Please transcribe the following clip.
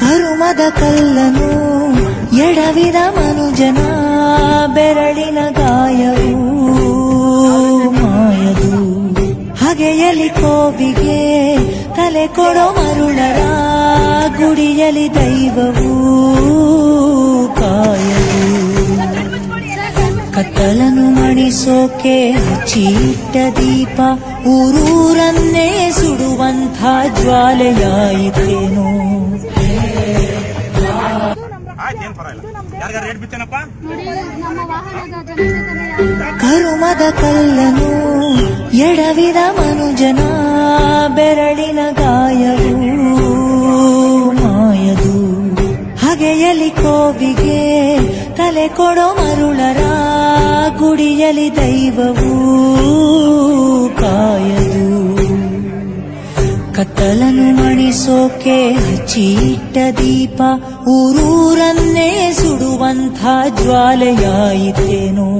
ಕರುಮದ ಕಲ್ಲನು ಎಡವಿದ ಮನುಜನ, ಬೆರಳಿನ ಗಾಯವು ಮಾಯದು. ಹಗೆಯಲಿ ಕೋವಿಗೆ ತಲೆ ಕೊಡೋ ಮರುಳರ, ಗುಡಿಯಲಿ ದೈವವು ಕಾಯವು ಕತ್ತಲನು ಮಣಿಸೋಕೆ ಚೀಟ ದೀಪ, ಊರೂರನ್ನೇ ಸುಡುವಂಥ ಜ್ವಾಲೆಯಾಯಿತೇನು? ಕರುಮದ ಕಲ್ಲನು ಎಡವಿದ ಮನುಜನ ಬೆರಳಿನ ಗಾಯವು ಮಾಯದು. ಹಗೆಯಲಿ ಕೋವಿಗೆ ತಲೆ ಕೊಡೋ ಮರುಳರ ಗುಡಿಯಲಿ ದೈವವು ಕಾಯದು. ಕತ್ತಲನು ಮಣಿಸೋಕೆ ಹಚ್ಚಿಟ್ಟ ದೀಪ ಊರೂರನ್ನೇ ಸುಡುವಂಥ ಜ್ವಾಲೆಯಾಯಿತೇನೋ.